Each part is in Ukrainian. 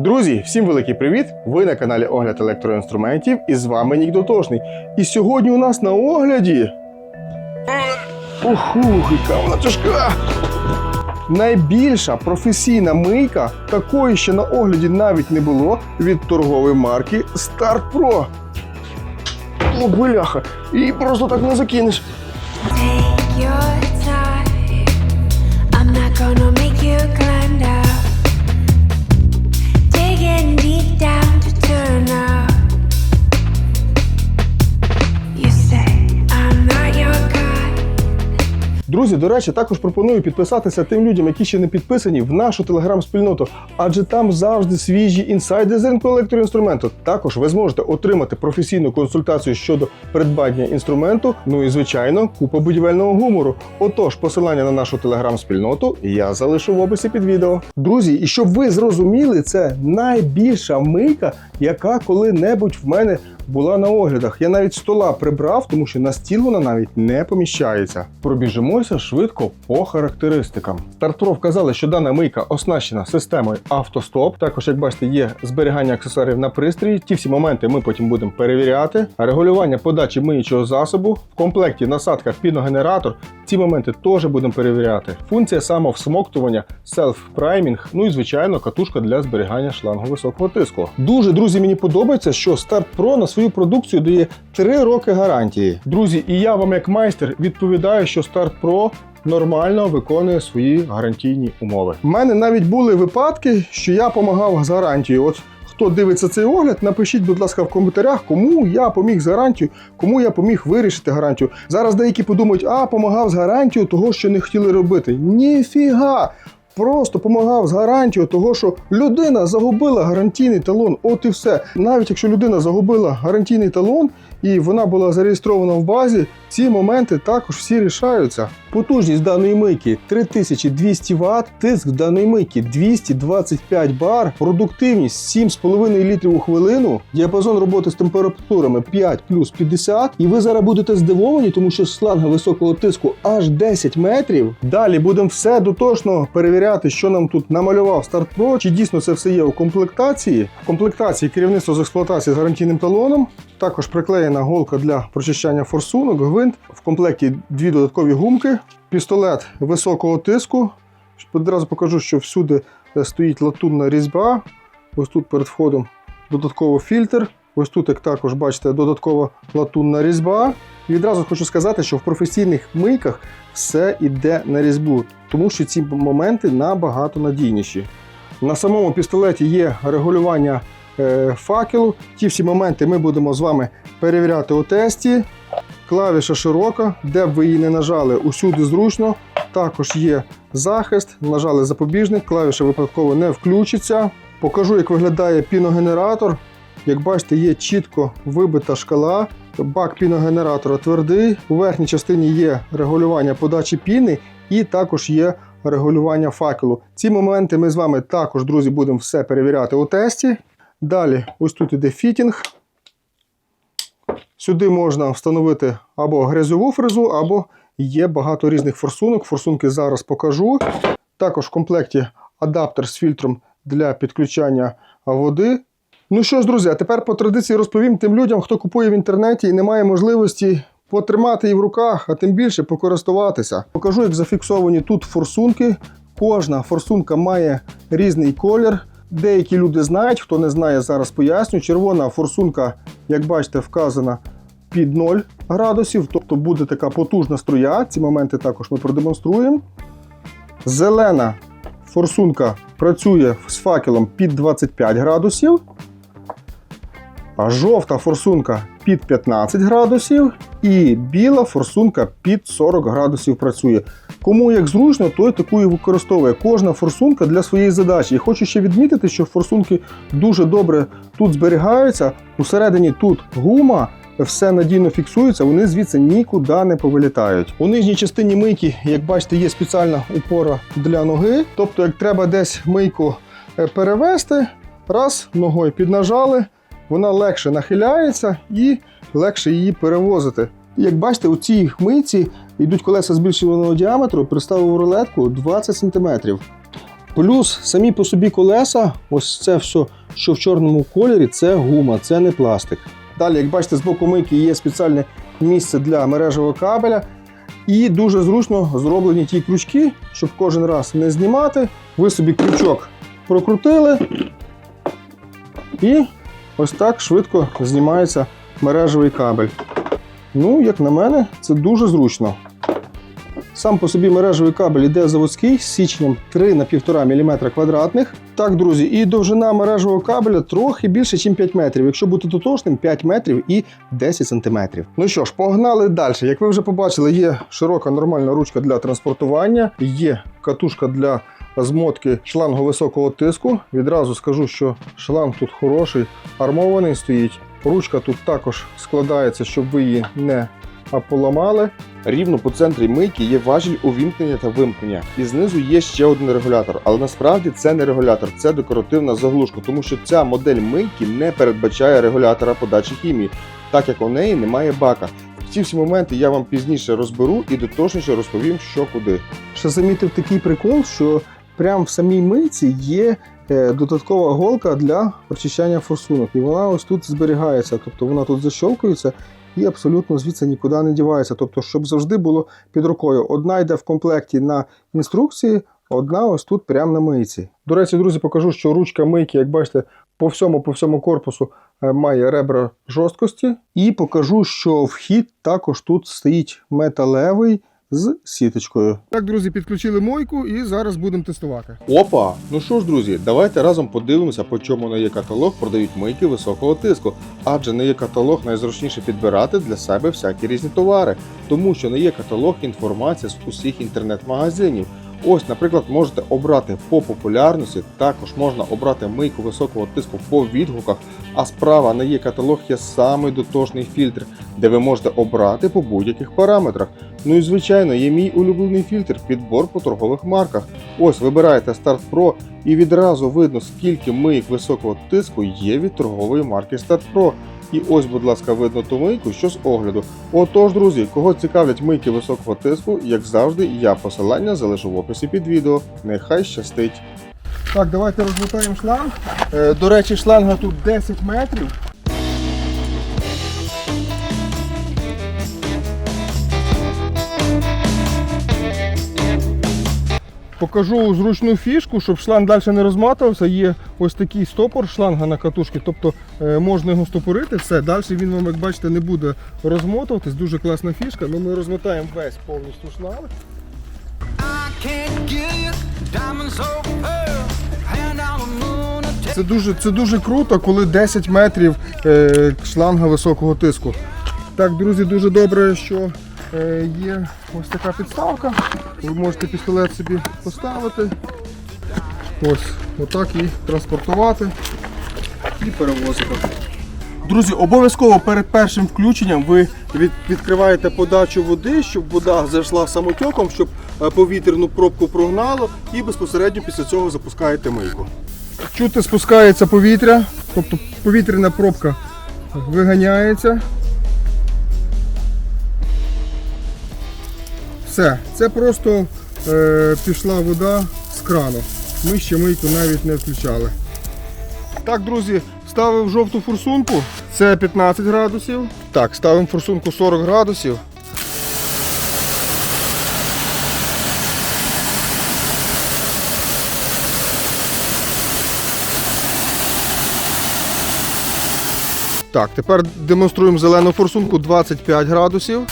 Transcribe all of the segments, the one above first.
Друзі, всім великий привіт! Ви на каналі Огляд електроінструментів і з вами Нік Дотошний. І сьогодні у нас на огляді. Оху, яка вона тяжка! Найбільша професійна мийка такої ще на огляді навіть не було від торгової марки Start Pro. О, бляха! Її просто так не закинеш. Take your time. I'm not gonna make you Друзі, до речі, також пропоную підписатися тим людям, які ще не підписані в нашу телеграм-спільноту, адже там завжди свіжі інсайди з ринку електроінструменту. Також ви зможете отримати професійну консультацію щодо придбання інструменту. Ну і звичайно, купа будівельного гумору. Отож, посилання на нашу телеграм-спільноту я залишу в описі під відео. Друзі, і щоб ви зрозуміли, це найбільша мийка, яка коли-небудь в мене була на оглядах. Я навіть стола прибрав, тому що на стіл вона навіть не поміщається. Пробіжимося швидко по характеристикам. Стартро вказали, що дана мийка оснащена системою автостоп. Також, як бачите, є зберігання аксесуарів на пристрої. Ті всі моменти ми потім будемо перевіряти. Регулювання подачі миючого засобу. В комплекті насадка піногенератор. Ці моменти теж будемо перевіряти. Функція самовсмоктування, селф-праймінг, ну і звичайно катушка для зберігання шлангу високого тиску. Дуже друзі, мені подобається, що Start Pro на свою продукцію дає 3 роки гарантії. Друзі, і я вам як майстер відповідаю, що Start Pro нормально виконує свої гарантійні умови. У мене навіть були випадки, що я допомагав з гарантією. От Хто дивиться цей огляд, напишіть, будь ласка, в коментарях, кому я поміг з гарантією, кому я поміг вирішити гарантію. Зараз деякі подумають, а помагав з гарантією того, що не хотіли робити. Ніфіга! Просто помагав з гарантією того, що людина загубила гарантійний талон. От і все. Навіть якщо людина загубила гарантійний талон і вона була зареєстрована в базі, ці моменти також всі рішаються. Потужність даної мийки 3200 Вт, тиск даної мийки 225 бар, продуктивність 7,5 літрів у хвилину, діапазон роботи з температурами 5 плюс 50. І ви зараз будете здивовані, тому що шланга високого тиску аж 10 метрів. Далі будемо все дотошно перевіряти, що нам тут намалював Start Pro, чи дійсно це все є у комплектації. В комплектації керівництво з експлуатації з гарантійним талоном. Також приклеєна голка для прочищання форсунок, гвинт. В комплекті дві додаткові гумки, пістолет високого тиску. Одразу покажу, що всюди е, стоїть латунна різьба. Ось тут перед входом додатковий фільтр. Ось тут, як також бачите, додаткова латунна різьба. Відразу хочу сказати, що в професійних мийках все йде на різьбу, тому що ці моменти набагато надійніші. На самому пістолеті є регулювання е, факелу. Ті всі моменти ми будемо з вами перевіряти у тесті. Клавіша широка, де б ви її не нажали, усюди зручно. Також є захист, нажали запобіжник, клавіша випадково не включиться. Покажу, як виглядає піногенератор. Як бачите, є чітко вибита шкала. Бак піногенератора твердий. У верхній частині є регулювання подачі піни і також є регулювання факелу. Ці моменти ми з вами також, друзі, будемо все перевіряти у тесті. Далі, ось тут іде фітінг. Сюди можна встановити або грязьову фрезу, або є багато різних форсунок. Форсунки зараз покажу. Також в комплекті адаптер з фільтром для підключання води. Ну що ж, друзі, а тепер по традиції розповім тим людям, хто купує в інтернеті і не має можливості потримати її в руках, а тим більше покористуватися. Покажу, як зафіксовані тут форсунки. Кожна форсунка має різний колір. Деякі люди знають, хто не знає, зараз поясню. Червона форсунка, як бачите, вказана під 0 градусів, тобто буде така потужна струя. Ці моменти також ми продемонструємо. Зелена форсунка працює з факелом під 25 градусів. Жовта форсунка під 15 градусів і біла форсунка під 40 градусів працює. Кому як зручно, той таку і використовує. Кожна форсунка для своєї задачі. І хочу ще відмітити, що форсунки дуже добре тут зберігаються. Усередині тут гума, все надійно фіксується, вони звідси нікуди не повилітають. У нижній частині мийки, як бачите, є спеціальна упора для ноги. Тобто, як треба десь мийку е, перевести, раз ногою піднажали, вона легше нахиляється і легше її перевозити. Як бачите, у цій мийці йдуть колеса збільшуваного діаметру, приставив рулетку 20 см. Плюс самі по собі колеса, ось це все, що в чорному кольорі, це гума, це не пластик. Далі, як бачите, з боку мийки є спеціальне місце для мережевого кабеля. І дуже зручно зроблені ті крючки, щоб кожен раз не знімати. Ви собі крючок прокрутили, і ось так швидко знімається мережевий кабель. Ну, як на мене, це дуже зручно. Сам по собі мережевий кабель іде заводський з січнем 3 на 1,5 мм квадратних. Так, друзі, і довжина мережевого кабеля трохи більше, ніж 5 метрів. Якщо бути точним, 5 метрів і 10 сантиметрів. Ну що ж, погнали далі. Як ви вже побачили, є широка нормальна ручка для транспортування, є катушка для змотки шлангу високого тиску. Відразу скажу, що шланг тут хороший, армований стоїть. Ручка тут також складається, щоб ви її не поламали. Рівно по центрі мийки є важіль увімкнення та вимкнення, і знизу є ще один регулятор. Але насправді це не регулятор, це декоративна заглушка, тому що ця модель мийки не передбачає регулятора подачі хімії, так як у неї немає бака. Ці всі моменти я вам пізніше розберу і дотошніше розповім, що куди. Ще замітив такий прикол, що прямо в самій мийці є е, додаткова голка для прочищання форсунок. І вона ось тут зберігається. Тобто вона тут защолкується і абсолютно звідси нікуди не дівається. Тобто, щоб завжди було під рукою. Одна йде в комплекті на інструкції, одна ось тут прямо на мийці. До речі, друзі, покажу, що ручка мийки, як бачите, по всьому, по всьому корпусу е, має ребра жорсткості. І покажу, що вхід також тут стоїть металевий з сіточкою. Так, друзі, підключили мойку і зараз будемо тестувати. Опа! Ну що ж, друзі, давайте разом подивимося, по чому на є каталог продають мийки високого тиску. Адже на є каталог найзручніше підбирати для себе всякі різні товари, тому що на є каталог інформація з усіх інтернет-магазинів. Ось, наприклад, можете обрати по популярності, також можна обрати мийку високого тиску по відгуках, а справа на є каталог є самий дотошний фільтр, де ви можете обрати по будь-яких параметрах. Ну і звичайно, є мій улюблений фільтр підбор по торгових марках. Ось вибираєте Start Pro і відразу видно, скільки мийок високого тиску є від торгової марки Start Pro. І ось, будь ласка, видно ту мийку, що з огляду. Отож, друзі, кого цікавлять мийки високого тиску, як завжди, я посилання залишу в описі під відео. Нехай щастить. Так, давайте розмотаємо шланг. Е, До речі, шланга тут 10 метрів. Покажу зручну фішку, щоб шланг далі не розматувався. Є ось такий стопор шланга на катушці, тобто е, можна його стопорити, все. Далі він вам, як бачите, не буде розмотуватись. Дуже класна фішка. Ну, ми розмотаємо весь повністю шланг. Це дуже, це дуже круто, коли 10 метрів е, шланга високого тиску. Так, друзі, дуже добре, що є ось така підставка. Ви можете пістолет собі поставити. Ось, отак і транспортувати і перевозити. Друзі, обов'язково перед першим включенням ви від, відкриваєте подачу води, щоб вода зайшла самотьоком, щоб е, повітряну пробку прогнало, і безпосередньо після цього запускаєте мийку. Чути спускається повітря, тобто повітряна пробка виганяється. Все, це просто е, пішла вода з крану. Ми ще мийку навіть не включали. Так, друзі, ставив жовту форсунку, це 15 градусів. Так, ставимо форсунку 40 градусів. Так, тепер демонструємо зелену форсунку 25 градусів.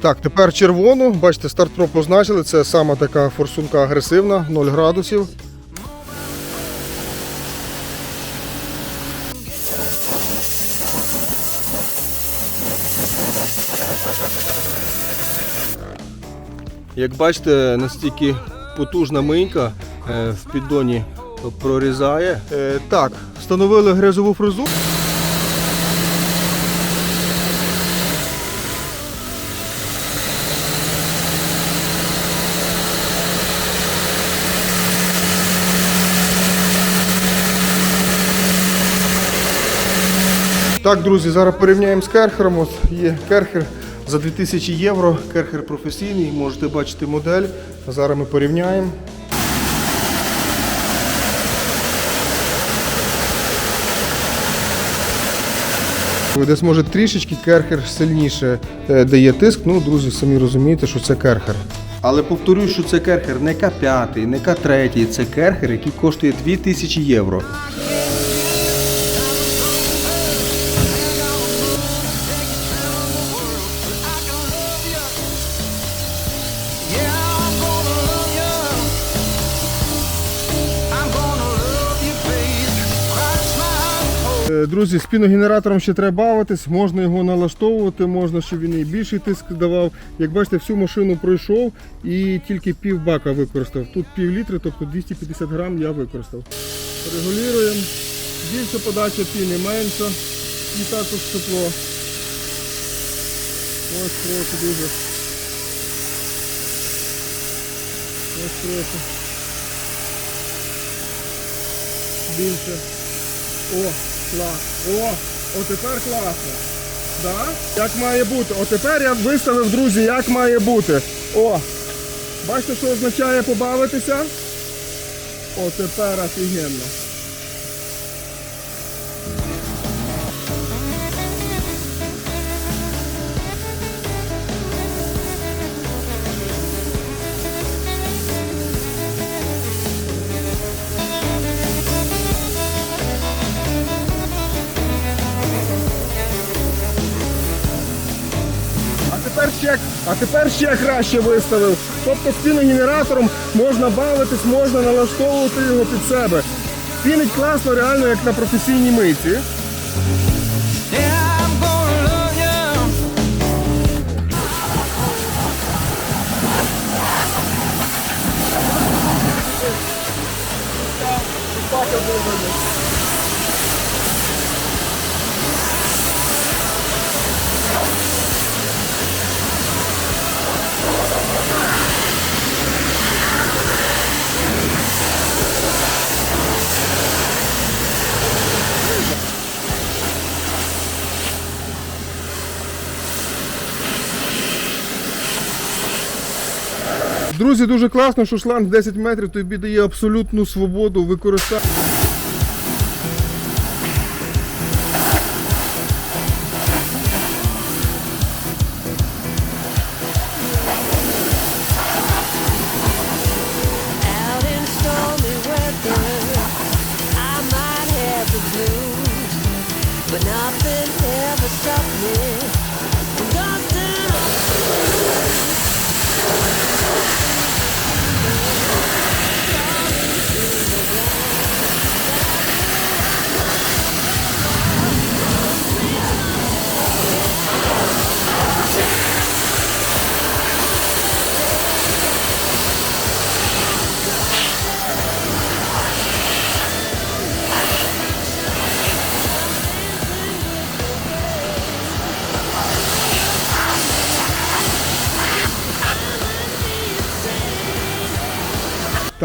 Так, тепер червону. Бачите, старт про позначили. Це сама така форсунка агресивна, 0 градусів. Як бачите, настільки потужна мийка е, в піддоні прорізає. Е, Так, встановили грязову фрезу. Так, друзі, зараз порівняємо з керхером. От є керхер за 2000 євро. Керхер професійний, можете бачити модель. Зараз ми порівняємо. Десь може трішечки керхер сильніше е, дає тиск. Ну, друзі, самі розумієте, що це керхер. Але повторюю, що це керхер не К5, не К3, це керхер, який коштує 2000 євро. Друзі, з піногенератором ще треба бавитись, можна його налаштовувати, можна, щоб він і більший тиск давав. Як бачите, всю машину пройшов і тільки пів бака використав. Тут пів літри, тобто 250 грам я використав. Регулюємо. Більше подача піни, менша. І також тепло. Ось прошу дуже. Ось прошу. Більше. О, клас. О, отепер класно. Да? Як має бути? Отепер я виставив, друзі, як має бути. О, бачите, що означає побавитися? О, тепер офігенно. Тепер ще краще виставив. Тобто з піногенератором можна бавитись, можна налаштовувати його під себе. Пінить класно, реально, як на професійній мийці. Yeah, Друзі, дуже класно, що шланг 10 метрів тобі дає абсолютну свободу використання.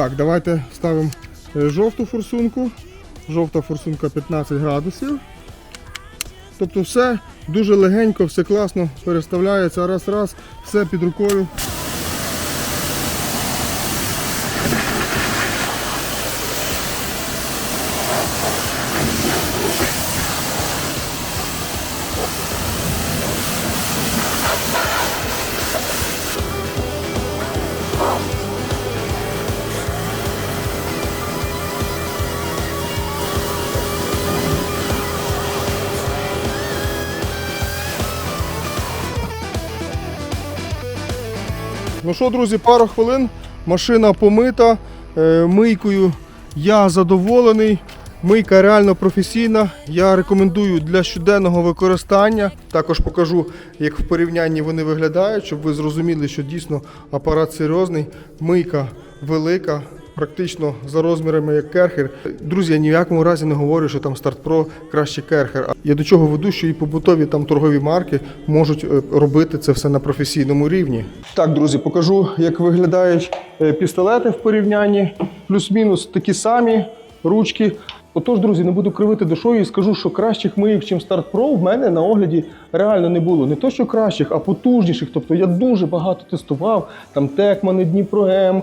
Так, давайте ставимо е, жовту форсунку. Жовта форсунка 15 градусів. Тобто все дуже легенько, все класно переставляється. Раз, раз, все під рукою. Ну що, друзі, пару хвилин. Машина помита, е, мийкою я задоволений. Мийка реально професійна. Я рекомендую для щоденного використання. Також покажу, як в порівнянні вони виглядають, щоб ви зрозуміли, що дійсно апарат серйозний. Мийка велика, практично за розмірами як керхер. Друзі, я ні в якому разі не говорю, що там Start Pro краще керхер. А Я до чого веду, що і побутові там торгові марки можуть е, робити це все на професійному рівні. Так, друзі, покажу, як виглядають е, пістолети в порівнянні. Плюс-мінус такі самі ручки. Отож, друзі, не буду кривити душою і скажу, що кращих мийок, чим Start Pro, в мене на огляді реально не було. Не то, що кращих, а потужніших. Тобто я дуже багато тестував, там Текмани, Дніпром, е,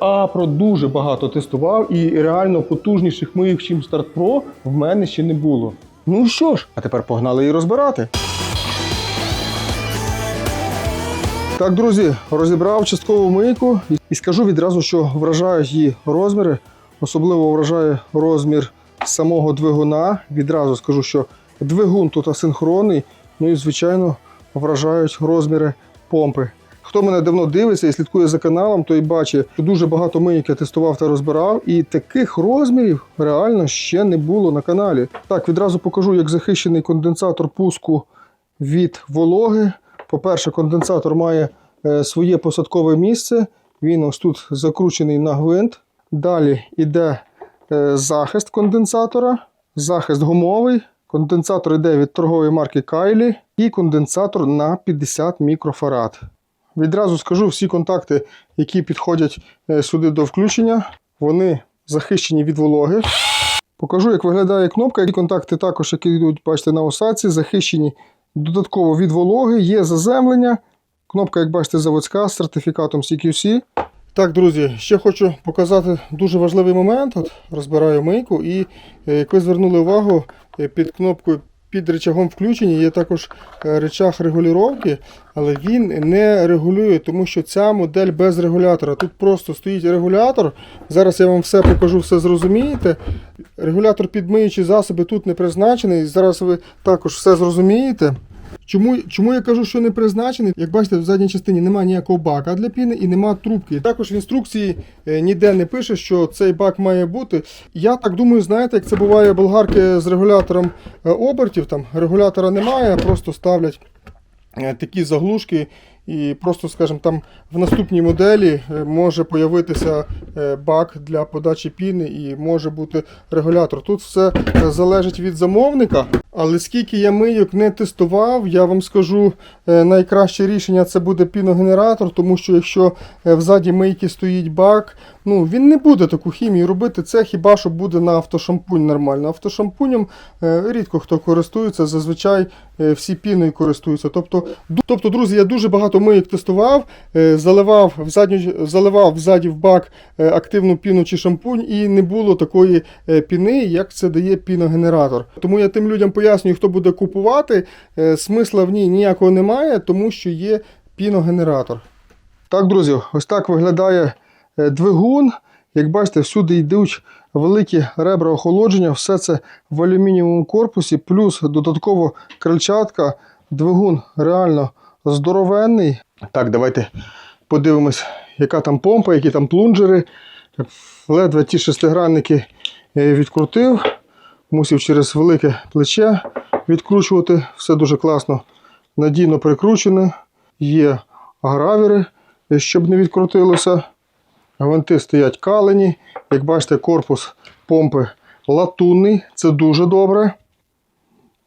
Апро дуже багато тестував, і реально потужніших мийок, чим Start Pro, в мене ще не було. Ну що ж, а тепер погнали її розбирати. Так, друзі, розібрав часткову мийку і скажу відразу, що вражають її розміри. Особливо вражає розмір самого двигуна. Відразу скажу, що двигун тут асинхронний. Ну і, звичайно, вражають розміри помпи. Хто мене давно дивиться і слідкує за каналом, той бачить, що дуже багато мийок я тестував та розбирав, і таких розмірів реально ще не було на каналі. Так, відразу покажу, як захищений конденсатор пуску від вологи. По-перше, конденсатор має е, своє посадкове місце. Він ось тут закручений на гвинт. Далі йде е, захист конденсатора, захист гумовий. Конденсатор йде від торгової марки Кайлі і конденсатор на 50 мікрофарад. Відразу скажу всі контакти, які підходять е, сюди до включення, вони захищені від вологи. Покажу, як виглядає кнопка. І контакти також, які йдуть, бачите, на осадці, захищені додатково від вологи, є заземлення. Кнопка, як бачите, заводська з сертифікатом CQC. Так, друзі, ще хочу показати дуже важливий момент. От розбираю мийку, і е, як ви звернули увагу, е, під кнопкою під речагом включення є також е, регулювання, але він не регулює, тому що ця модель без регулятора. Тут просто стоїть регулятор. Зараз я вам все покажу, все зрозумієте. Регулятор підмиючі засоби тут не призначений. Зараз ви також все зрозумієте. Чому, чому я кажу, що не призначений? Як бачите, в задній частині немає ніякого бака для піни і немає трубки. Також в інструкції е, ніде не пише, що цей бак має бути. Я так думаю, знаєте, як це буває болгарки з регулятором е, обертів, там регулятора немає, просто ставлять е, такі заглушки. І просто, скажімо, там в наступній моделі може появитися бак для подачі піни і може бути регулятор. Тут все залежить від замовника. Але скільки я мийок не тестував, я вам скажу, е, найкраще рішення це буде піногенератор, тому що якщо е, взаді мийки стоїть бак, ну він не буде таку хімію робити. Це хіба що буде на автошампунь нормально. Автошампунем е, рідко хто користується, зазвичай всі піною користуються. Тобто, тобто, друзі, я дуже багато мийок тестував, заливав в задню, заливав взаді в бак активну піну чи шампунь, і не було такої піни, як це дає піногенератор. Тому я тим людям пояснюю, хто буде купувати, е, смисла в ній ніякого немає, тому що є піногенератор. Так, друзі, ось так виглядає е, двигун. Як бачите, всюди йдуть великі ребра охолодження, все це в алюмінієвому корпусі, плюс додатково крильчатка. Двигун реально здоровенний. Так, давайте подивимось, яка там помпа, які там плунжери. Ледве ті шестигранники е, відкрутив. Мусив через велике плече відкручувати. Все дуже класно, надійно прикручене. Є гравіри, е, щоб не відкрутилося. Гвинти стоять калені. Як бачите, корпус помпи латунний. Це дуже добре.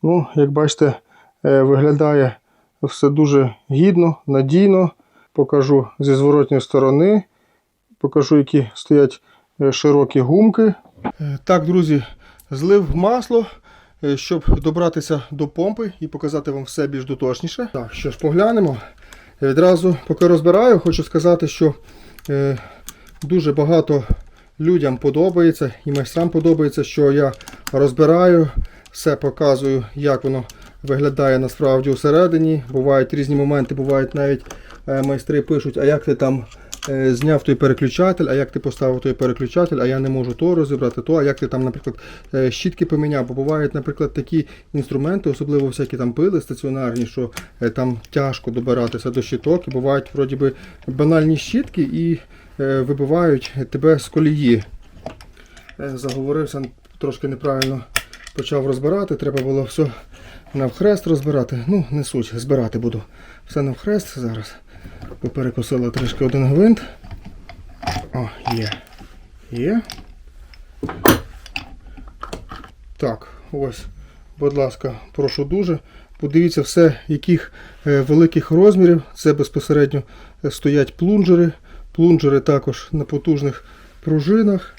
Ну, як бачите, е, виглядає все дуже гідно, надійно. Покажу зі зворотньої сторони. Покажу, які стоять е, широкі гумки. Так, друзі, злив масло, е, щоб добратися до помпи і показати вам все більш доточніше. Так, що ж, поглянемо. Відразу, поки розбираю, хочу сказати, що е, дуже багато людям подобається і майстрам подобається, що я розбираю, все показую, як воно виглядає насправді усередині. Бувають різні моменти, бувають навіть е, майстри пишуть, а як ти там зняв той переключатель, а як ти поставив той переключатель, а я не можу то розібрати, то, а як ти там, наприклад, е, щітки поміняв. Бо бувають, наприклад, такі інструменти, особливо всякі там пили стаціонарні, що е, там тяжко добиратися до щиток, і бувають вроді би банальні щітки і е, вибивають тебе з колії. Е, Заговорився трошки неправильно почав розбирати, треба було все навхрест розбирати. Ну, не суть, збирати буду. Все навхрест зараз. Поперекосила трішки один гвинт. О, є. Є. Так, ось, будь ласка, прошу дуже. Подивіться все, яких е, великих розмірів. Це безпосередньо е, стоять плунжери. Плунжери також на потужних пружинах.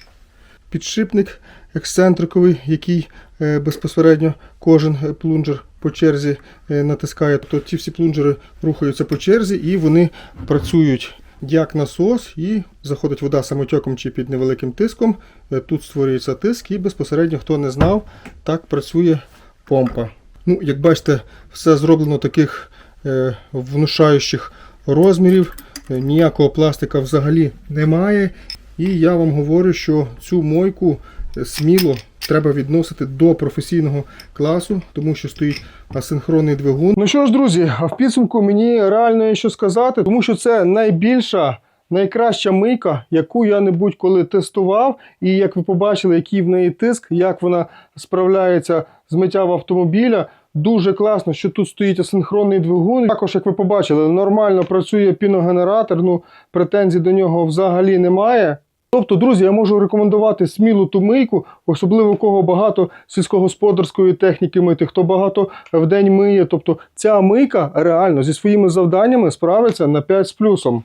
Підшипник ексцентриковий, який е, безпосередньо кожен плунжер по черзі е, натискає. Тобто ті всі плунжери рухаються по черзі і вони працюють як насос, і заходить вода самотьоком чи під невеликим тиском. Е, Тут створюється тиск, і безпосередньо, хто не знав, так працює помпа. Ну, як бачите, все зроблено таких е, внушаючих розмірів. Ніякого пластика взагалі немає. І я вам говорю, що цю мойку сміло треба відносити до професійного класу, тому що стоїть асинхронний двигун. Ну що ж, друзі, а в підсумку мені реально є що сказати, тому що це найбільша. Найкраща мийка, яку я не будь-коли тестував, і як ви побачили, який в неї тиск, як вона справляється з миттям автомобіля. Дуже класно, що тут стоїть асинхронний двигун. Також, як ви побачили, нормально працює піногенератор. Ну претензій до нього взагалі немає. Тобто, друзі, я можу рекомендувати смілу ту мийку, особливо кого багато сільськогосподарської техніки мити, хто багато в день миє. Тобто ця мийка реально зі своїми завданнями справиться на 5 з плюсом.